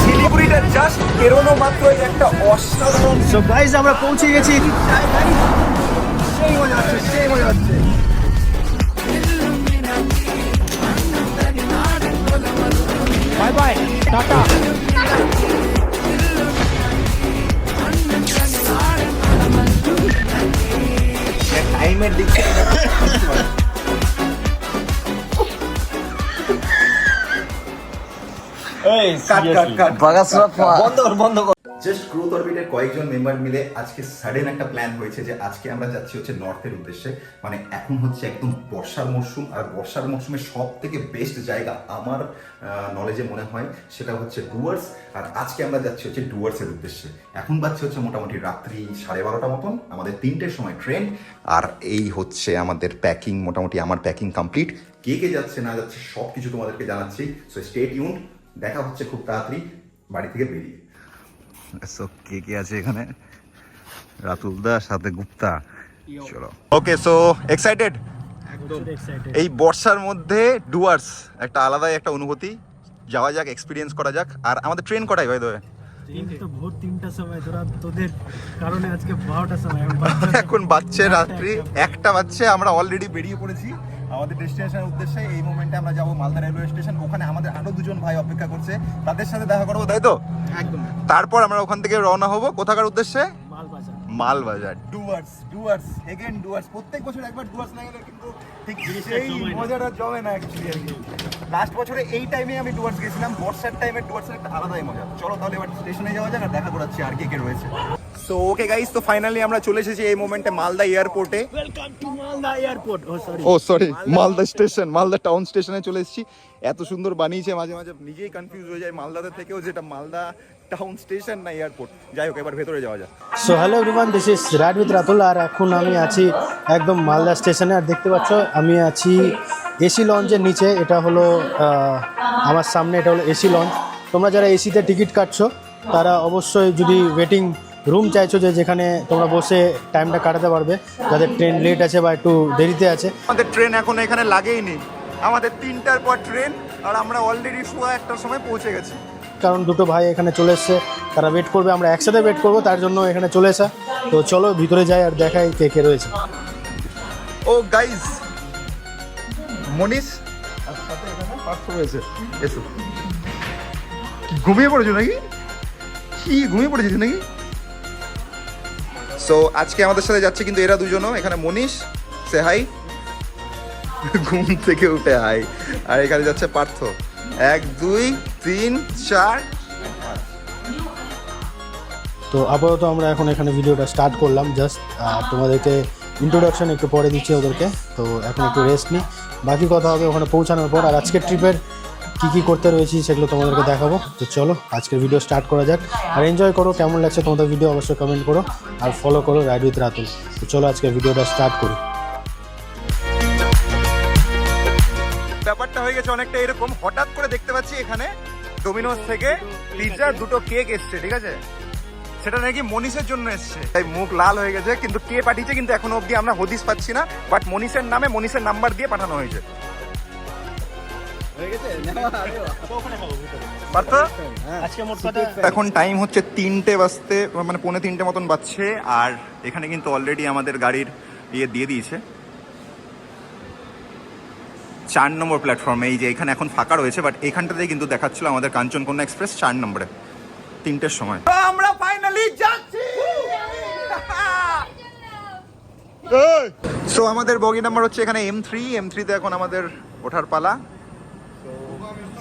শিলিগুড়িটা just বেরোনো মাত্রই একটা অসাধারণ সো আমরা পৌঁছে গেছি। সেই মজা হচ্ছে সেই মজা হচ্ছে বাই বাই টাটা টাইমের দিক থেকে কাট কাট কাট বন্ধ কর বন্ধ কর। জাস্ট গ্রোথ অরবিটের কয়েকজন মেম্বার মিলে আজকে সাডেন একটা প্ল্যান হয়েছে যে আজকে আমরা যাচ্ছি হচ্ছে নর্থের উদ্দেশ্যে। মানে এখন হচ্ছে একদম বর্ষার মরশুম আর বর্ষার মরশুমে সব থেকে বেস্ট জায়গা আমার নলেজে মনে হয় সেটা হচ্ছে ডুয়ার্স আর আজকে আমরা যাচ্ছি হচ্ছে ডুয়ার্সের উদ্দেশ্যে। এখন বাজছে হচ্ছে মোটামুটি রাত্রি সাড়ে বারোটা মতন আমাদের তিনটের সময় ট্রেন আর এই হচ্ছে আমাদের প্যাকিং মোটামুটি আমার প্যাকিং কমপ্লিট কে কে যাচ্ছে না যাচ্ছে সব কিছু তোমাদেরকে জানাচ্ছি। সো স্টেট ইউন দেখা হচ্ছে খুব তাড়াতাড়ি বাড়ি থেকে বেরিয়ে। সো কে কে আছে এখানে? রাতুল দা সাথে গুপ্তা। চলো। ওকে সো এক্সাইটেড এই বর্ষার মধ্যে ডুয়ার্স একটা আলাদাই একটা অনুভূতি। যাওয়া যাক এক্সপিরিয়েন্স করা যাক। আর আমাদের ট্রেন কটাই ভাই দেবে তো ভোর তিনটার সময় তোরা তোদের কারণে আজকে বারোটার সময় এখন বাচ্চা- রাত্রি একটা। বাজছে আমরা অলরেডি বেরিয়ে পড়েছি। আমাদের ডেস্টিনেশনের উদ্দেশ্যে এই মোমেন্টে আমরা যাব মালদা রেলওয়ে স্টেশন ওখানে আমাদের আরও দুজন ভাই অপেক্ষা করছে। তাদের সাথে দেখা করব তাই তো? একদম। তারপর আমরা ওখান থেকে রওনা হব। কোথাকার উদ্দেশ্যে? মালবাজার। ডুয়ার্স ডুয়ার্স এগেন ডুয়ার্স প্রত্যেক বছর একবার ডুয়ার্স না গেলে কিন্তু ঠিক সেই না। মজাটা জমে না অ্যাকচুয়ালি আর কি লাস্ট বছরে এই টাইমে আমি ডুয়ার্স গেছিলাম। বর্ষার টাইমে ডুয়ার্সের একটা আলাদাই মজা। চলো তাহলে এবার স্টেশনে যাওয়া যাক আর দেখা করাচ্ছি আর কে কে রয়েছে। সো ওকে গাইস তো ফাইনালি আমরা চলে এসেছি এই মোমেন্টে মালদা এয়ারপোর্টে welcome to Malda airport oh sorry oh sorry Malda station Malda town স্টেশনে চলে এসেছি। এত সুন্দর বানিয়েছে মাঝে মাঝে নিজেই কনফিউজ হয়ে যায় মালদাতে থেকেও যেটা মালদা টাউন স্টেশন না এয়ারপোর্ট যাই হোক এবার ভেতরে যাওয়া যাক। So hello everyone this is ride Ratul আর এখন আমি আছি একদম মালদা স্টেশনে আর দেখতে পাচ্ছ আমি আছি এসি লঞ্চের নিচে এটা হলো আমার সামনে এটা হলো এসি লঞ্চ তোমরা যারা এসিতে টিকিট কাটছো তারা অবশ্যই যদি ওয়েটিং রুম চাইছো যে যেখানে তোমরা বসে টাইমটা কাটাতে পারবে যাদের ট্রেন লেট আছে বা একটু দেরিতে আছে। আমাদের ট্রেন এখন এখানে লাগেইনি আমাদের তিনটার পর ট্রেন আর আমরা অলরেডি সোয়া একটার সময় পৌঁছে গেছি। কারণ দুটো ভাই এখানে চলে এসছে তারা ওয়েট করবে আমরা একসাথে ওয়েট করব তার জন্য এখানে চলে আসা তো চলো ভিতরে যাই আর দেখাই কে কে রয়েছে। ও গাইস মনীষ আর সাথে এখানে পার্থ রয়েছে এসো। ঘুমিয়ে পড়েছো নাকি? কি ঘুমিয়ে পড়েছিস নাকি? সো আজকে আমাদের সাথে যাচ্ছে কিন্তু এরা দুজনও এখানে মনীষ সে হাই ঘুম থেকে উঠে হাই আর এখানে যাচ্ছে পার্থ। এক দুই তিন চার। তো আপাতত আমরা এখন এখানে ভিডিওটা স্টার্ট করলাম। জাস্ট তোমাদেরকে ইন্ট্রোডাকশন একটু পরে দিচ্ছি ওদেরকে। তো এখন একটু রেস্ট নিই। বাকি কথা হবে ওখানে পৌঁছানোর পর। আর আজকের ট্রিপের কী কী করতে রয়েছি সেগুলো তোমাদেরকে দেখাবো। তো চলো, আজকের ভিডিও স্টার্ট করা যাক। আর এনজয় করো, কেমন লাগছে তোমাদের ভিডিও অবশ্যই কমেন্ট করো। আর ফলো করো রাইড উইথ রাতুল তো চলো আজকের ভিডিওটা স্টার্ট করি। ব্যাপারটা হয়ে গেছে অনেকটা এরকম। হঠাৎ করে দেখতে পাচ্ছি এখানে ডোমিনোস থেকে পিৎজা দুটো কেক এসছে, ঠিক আছে? সেটা নাকি মনীষের জন্য এসছে। তাই মুখ লাল হয়ে গেছে কিন্তু কে পাঠিয়েছে কিন্তু এখনও অবধি আমরা হদিস পাচ্ছি না বাট মনীষের নামে মনীষের নাম্বার দিয়ে পাঠানো হয়েছে। কথা এখন টাইম হচ্ছে তিনটে বাজতে মানে পৌনে তিনটে মতন বাজছে আর এখানে কিন্তু অলরেডি আমাদের গাড়ির ইয়ে দিয়ে দিয়েছে। চার নম্বর প্ল্যাটফর্মে এই যে এখানে এখন ফাঁকা রয়েছে বাট এখানটাতেই কিন্তু দেখাচ্ছিল আমাদের কাঞ্চনকন্যা এক্সপ্রেস চার নম্বরে তিনটের সময়। আমরা যাচ্ছি। সো আমাদের বগি নাম্বার হচ্ছে এখানে এম থ্রি এম থ্রিতে এখন আমাদের ওঠার পালা।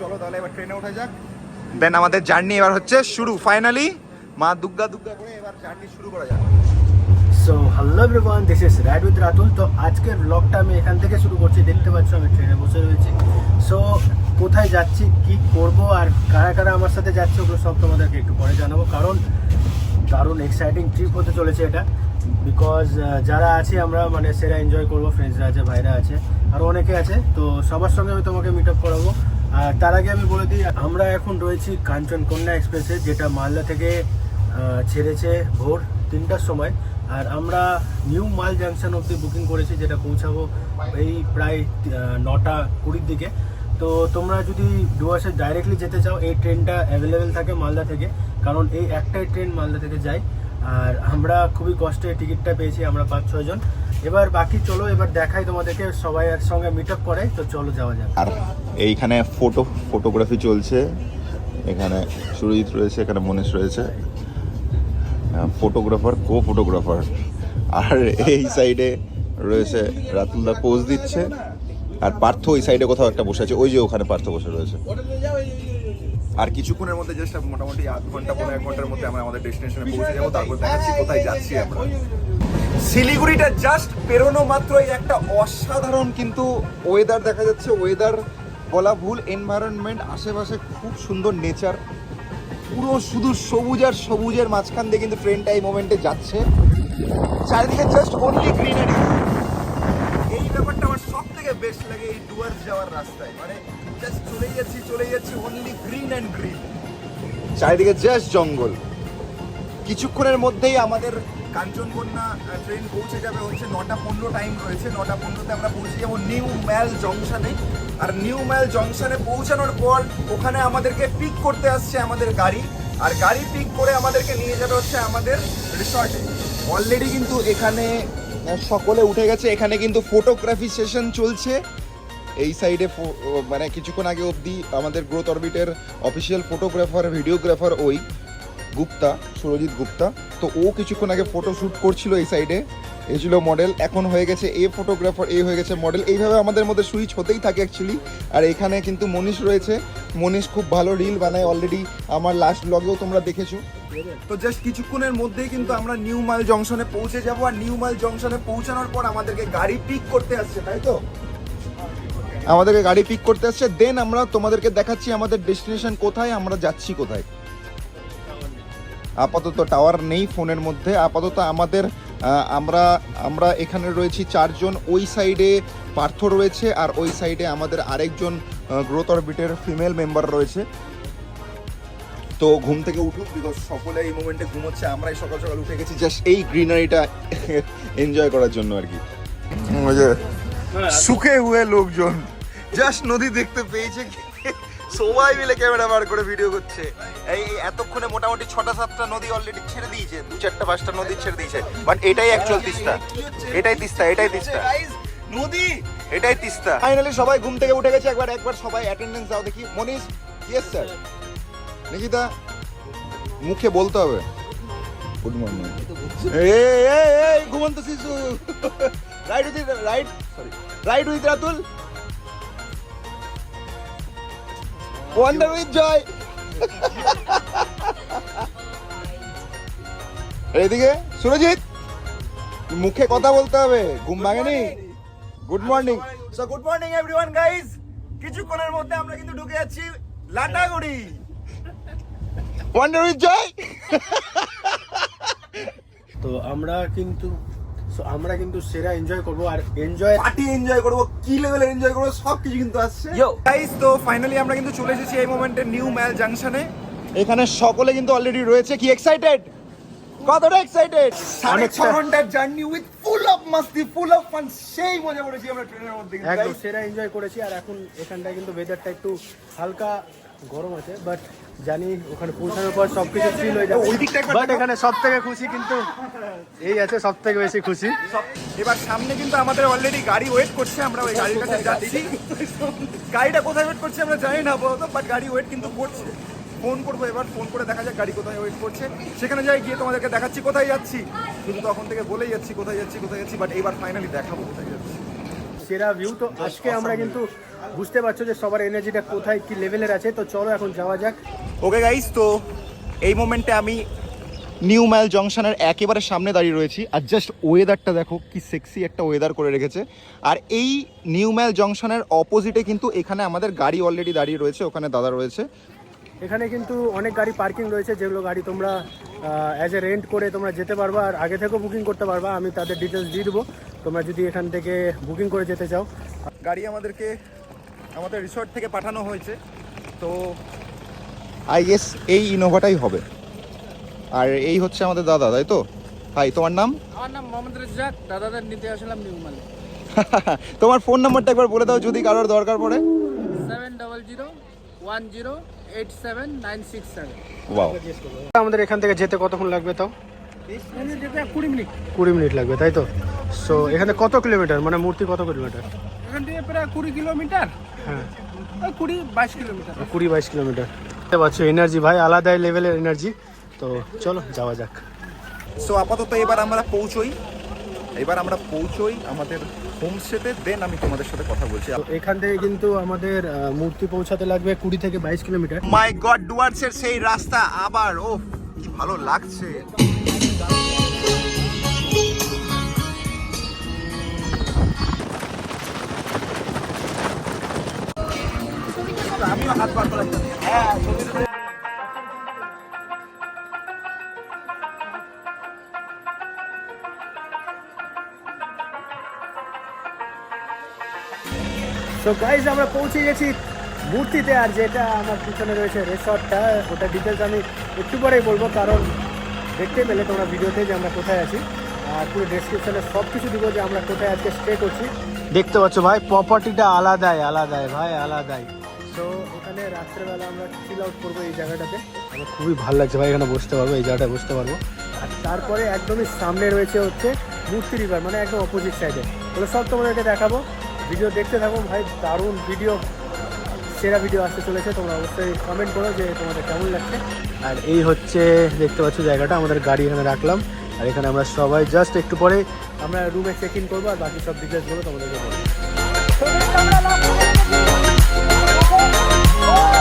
চলো তাহলে এবার ট্রেনে ওঠা যাক। দেন আমাদের জার্নি এবার হচ্ছে শুরু। ফাইনালি মা দুগ্গা দুগ্গা করে এবার জার্নি শুরু করা যাক। So hello everyone this is ride with Ratul তো আজকের ব্লগটা আমি এখান থেকে শুরু করছি। দেখতে পাচ্ছ আমি ট্রেনে বসে রয়েছি। সো কোথায় যাচ্ছি কি করব আর কারা কারা আমার সাথে যাচ্ছে ওগুলো সব তোমাদেরকে একটু পরে জানাব। কারণ দারুণ এক্সাইটিং ট্রিপ হতে চলেছে এটা। বিকজ যারা আছে আমরা মানে সেরা এনজয় করব ফ্রেন্ডসরা আছে, ভাইরা আছে আরও অনেকে আছে, তো সবার সঙ্গে আমি তোমাকে মিট আপ করাবো। আর তার আগে আমি বলে দিই, আমরা এখন রয়েছি কাঞ্চনকন্যা এক্সপ্রেসে যেটা মালদা থেকে ছেড়েছে ভোর তিনটার সময়। আর আমরা নিউ মাল জাংশন অবধি বুকিং করেছি, যেটা পৌঁছাবো এই প্রায় নটা কুড়ির দিকে। তো তোমরা যদি ডুয়ার্সে ডাইরেক্টলি যেতে চাও, এই ট্রেনটা অ্যাভেলেবেল থাকে মালদা থেকে। কারণ এই একটাই ট্রেন মালদা থেকে যায়। আর আমরা খুবই কষ্টে টিকিটটা পেয়েছি, আমরা পাঁচ ছজন এবার বাকি চলো, এবার দেখাই তোমাদেরকে সবাই একসঙ্গে মিট আপ করে, তো চলো যাওয়া যাক। আর এইখানে ফটো ফটোগ্রাফি চলছে। এখানে সুরজিৎ রয়েছে, এখানে মনীষ রয়েছে। ফটোগ্রাফার কো ফটোগ্রাফার আর এই সাইডে রয়েছে রাতুলদা পোজ দিচ্ছে। আর পার্থ ওই সাইডে কোথাও একটা বসে আছে, ওই যে ওখানে পার্থ বসে রয়েছে। আর কিছুক্ষণের মধ্যে জাস্ট মোটামুটি আধ ঘণ্টা, পনেরো, এক ঘণ্টার মধ্যে আমরা আমাদের ডেস্টিনেশনে পৌঁছে যাব, তারপর দেখাচ্ছি কোথায় যাচ্ছি আমরা। শিলিগুড়িটা জাস্ট পেরোনো মাত্রই একটা অসাধারণ কিন্তু ওয়েদার দেখা যাচ্ছে। ওয়েদার বলা ভুল এনভায়রনমেন্ট আশেপাশে খুব সুন্দর নেচার পুরো শুধু সবুজ আর সবুজের মাঝখান দিয়ে কিন্তু ট্রেনটা এই মোমেন্টে যাচ্ছে। চারিদিকে জাস্ট অনলি গ্রিনারি থেকে বেস্ট লাগে এই ডুয়ার্স যাওয়ার রাস্তায়। মানে জাস্ট চলেই যাচ্ছি চলেই যাচ্ছি অনলি গ্রিন অ্যান্ড গ্রিন চারিদিকে জাস্ট জঙ্গল। কিছুক্ষণের মধ্যেই আমাদের কাঞ্চনকন্যা ট্রেন পৌঁছে যাবে হচ্ছে নটা পনেরো টাইম রয়েছে। নটা পনেরোতে আমরা পৌঁছে যাব নিউ ম্যাল জংশনে আর নিউ ম্যাল জংশনে পৌঁছানোর পর ওখানে আমাদেরকে পিক করতে আসছে আমাদের গাড়ি। আর গাড়ি পিক করে আমাদেরকে নিয়ে যাবে হচ্ছে আমাদের রিসর্টে অলরেডি কিন্তু এখানে সকলে উঠে গেছে। এখানে কিন্তু ফটোগ্রাফি সেশন চলছে। এই সাইডে মানে কিছুক্ষণ আগে অবধি আমাদের গ্রোথ অরবিটের অফিসিয়াল ফটোগ্রাফার ভিডিওগ্রাফার ওই গুপ্তা, সুরজিৎ গুপ্তা। তো ও কিছুক্ষণ আগে ফটো শ্যুট করছিল এই সাইডে এ। ছিল মডেল এখন হয়ে গেছে এ ফটোগ্রাফার এ হয়ে গেছে মডেল এইভাবে আমাদের মধ্যে সুইচ হতেই থাকে অ্যাকচুয়ালি আর এখানে কিন্তু মনীষ রয়েছে। মনীষ খুব ভালো রিল বানায় অলরেডি আমার লাস্ট ব্লগেও তোমরা দেখেছ। তো জাস্ট কিছুক্ষণের মধ্যেই কিন্তু আমরা নিউ মাইল জংশনে পৌঁছে যাব আর নিউ মাইল জংশনে পৌঁছানোর পর আমাদেরকে গাড়ি পিক করতে আসছে, তাই তো? আমাদেরকে গাড়ি পিক করতে আসছে দেন আমরা তোমাদেরকে দেখাচ্ছি আমাদের ডেস্টিনেশন কোথায়, আমরা যাচ্ছি কোথায়। আপাতত টাওয়ার নেই ফোনের মধ্যে, আপাতত আমাদের আমরা আমরা এখানে রয়েছি চারজন, ওই সাইডে পার্থ রয়েছে আর ওই সাইডে আমাদের আরেকজন গ্রোথ অরবিটের ফিমেল মেম্বার রয়েছে। তো ঘুম থেকে উঠুক বিকজ সকলে এই মোমেন্টে ঘুমোচ্ছে আমরাই সকাল সকাল উঠে গেছি জাস্ট এই গ্রিনারিটা এনজয় করার জন্য আর কি। সুখে হুয়ে লোকজন জাস্ট নদী দেখতে পেয়েছে সবাই মিলে ক্যামেরা বার করে ভিডিও করছে। এই এই এতক্ষণে মোটামুটি ছটা সাতটা নদী অলরেডি ছেড়ে দিয়েছে দু চারটা পাঁচটা নদী ছেড়ে দিয়েছে বাট এটাই অ্যাকচুয়াল তিস্তা। এটাই তিস্তা এটাই তিস্তা। নদী! এটাই তিস্তা। ফাইনালি সবাই ঘুম থেকে উঠে গেছে একবার একবার সবাই অ্যাটেন্ডেন্স দাও দেখি। মনীষ ইয়েস স্যার নিকিতা মুখে বলতে হবে। গুড মর্নিং এই ঘুমন্ত শিশু। Ride with ride sorry ride with Ratul wander with Joy এদিকে সুরজিৎ মুখে কথা বলতে হবে। ঘুম ভাঙেনি। Good morning so good morning everyone guys কিছুক্ষণের মধ্যে আমরা কিন্তু ঢুকে যাচ্ছি লাটাগুড়ি। ওয়ান্ডার উইথ জয় তো আমরা কিন্তু so আমরা কিন্তু সেরা এনজয় করব আর এনজয় পার্টি এনজয় করব কি লেভেলে এনজয় করব সব কিছু কিন্তু আসছে। গাইস তো ফাইনালি আমরা কিন্তু চলে এসেছি এই মোমেন্টে নিউ ম্যাল জাংশনে এখানে সকলে কিন্তু অলরেডি রয়েছে কি এক্সাইটেড কতটা এক্সাইটেড সাড়ে ছ ঘণ্টার journey with full of Masti full of fun সেই মজা করেছি আমরা ট্রেনের মধ্যে কিন্তু, একদম সেরা এনজয় করেছি আর এখন এখানটায় কিন্তু ওয়েদারটা একটু হালকা গরম আছে বাট জানি ওখানে পৌঁছানোর পর সবকিছু ফিল হয়ে যাবে। ওই দিকটা একবার বাট এখানে সব থেকে খুশি কিন্তু এই আছে সব থেকে বেশি খুশি। এবার সামনে কিন্তু আমাদের অলরেডি গাড়ি ওয়েট করছে আমরা ওই গাড়ির কাছে যাচ্ছি। গাড়িটা কোথায় ওয়েট করছে আমরা জানি না বলতো বাট গাড়ি ওয়েট কিন্তু করছে। ফোন করব এবার ফোন করে দেখা যাক গাড়ি কোথায় ওয়েট করছে। সেখানে যাই গিয়ে তোমাদেরকে দেখাচ্ছি কোথায় যাচ্ছি। কিন্তু তখন থেকে বলেই যাচ্ছি কোথায় যাচ্ছি কোথায় যাচ্ছি বাট এবার ফাইনালি দেখাবো কোথায় যাচ্ছি। সেরা ভিউ তো আজকে আমরা কিন্তু বুঝতে পারছ যে সবার এনার্জিটা কোথায় কি লেভেলের আছে তো চলো এখন যাওয়া যাক। ওকে গাইস তো এই মোমেন্টে আমি নিউ মাইল জংশনের একেবারে সামনে দাঁড়িয়ে রয়েছি আর জাস্ট ওয়েদারটা দেখো কি সেক্সি একটা ওয়েদার করে রেখেছে। আর এই নিউ মাইল জংশনের অপোজিটে কিন্তু এখানে আমাদের গাড়ি অলরেডি দাঁড়িয়ে রয়েছে ওখানে দাদা রয়েছে। এখানে কিন্তু অনেক গাড়ি পার্কিং রয়েছে যেগুলো গাড়ি তোমরা অ্যাজ এ রেন্ট করে তোমরা যেতে পারবা আর আগে থেকেও বুকিং করতে পারবা আমি তাদের ডিটেলস দিয়ে দেবো। তোমরা যদি এখান থেকে বুকিং করে যেতে চাও। গাড়ি আমাদেরকে আমাদের রিসর্ট থেকে পাঠানো হয়েছে। তো আই গেস এই ইনোভাটাই হবে। আর এই হচ্ছে আমাদের দাদা তাই তো? হাই তোমার নাম? আমার নাম মোহাম্মদ রেজাক দাদাদের নিতে আসলাম নিউমালে তোমার ফোন নাম্বারটা একবার বলে দাও যদি কারোর দরকার পড়ে। Seven double zero one zero eight seven nine six seven wow আমাদের এখান থেকে যেতে কতক্ষণ লাগবে তাও? কুড়ি মিনিট। কুড়ি মিনিট লাগবে তাই তো? সো এখানে কত কিলোমিটার? মানে মূর্তি কত কিলোমিটার? এখান থেকে প্রায় কুড়ি কিলোমিটার। হ্যাঁ। কুড়ি বাইশ কিলোমিটার। কুড়ি বাইশ কিলোমিটার। দেখতে পাচ্ছ এনার্জি ভাই আলাদাই লেভেলের এনার্জি তো চলো যাওয়া যাক। সো আপাতত এবার আমরা পৌঁছই। এবার আমরা পৌঁছই আমাদের হোমস্টেতে দেন আমি তোমাদের সাথে কথা বলছি। এখান থেকে কিন্তু আমাদের মূর্তি পৌঁছাতে লাগবে কুড়ি থেকে বাইশ কিলোমিটার। মাই গড ডুয়ার্স এর সেই রাস্তা আবার ও কি ভালো লাগছে। আমিও হাত সো গাইজ আমরা পৌঁছে গেছি মূর্তিতে আর যেটা আমার পিছনে রয়েছে রিসর্টটা ওটা ডিটেলস আমি একটু পরেই বলব, কারণ দেখতে পেলে তোমরা ভিডিওতে যে আমরা কোথায় আছি। আর পুরো ডেসক্রিপশনে সব কিছু দিব যে আমরা কোথায় আজকে স্টে করছি। দেখতে পাচ্ছ ভাই প্রপার্টিটা আলাদাই আলাদাই ভাই, আলাদাই। সো এখানে রাত্রেবেলা আমরা চিল আউট করব এই জায়গাটাতে। আমার খুবই ভালো লাগছে ভাই এখানে বসতে পারব এই জায়গাটায় বসতে পারব। আর তারপরে একদমই সামনে রয়েছে হচ্ছে মূর্তি রিভার মানে একদম অপোজিট সাইডে ওগুলো সব তোমাদেরকে দেখাবো। ভিডিও দেখতে থাকো ভাই দারুণ ভিডিও সেরা ভিডিও আসতে চলেছে। তোমরা অবশ্যই কমেন্ট করো যে তোমাদের কেমন লাগছে। আর এই হচ্ছে দেখতে পাচ্ছ জায়গাটা আমাদের গাড়ি এখানে রাখলাম। আর এখানে আমরা সবাই জাস্ট একটু পরে আমরা রুমে চেক ইন করব আর বাকি সব ডিটেলসগুলো তোমাদেরকে বলব। Oh.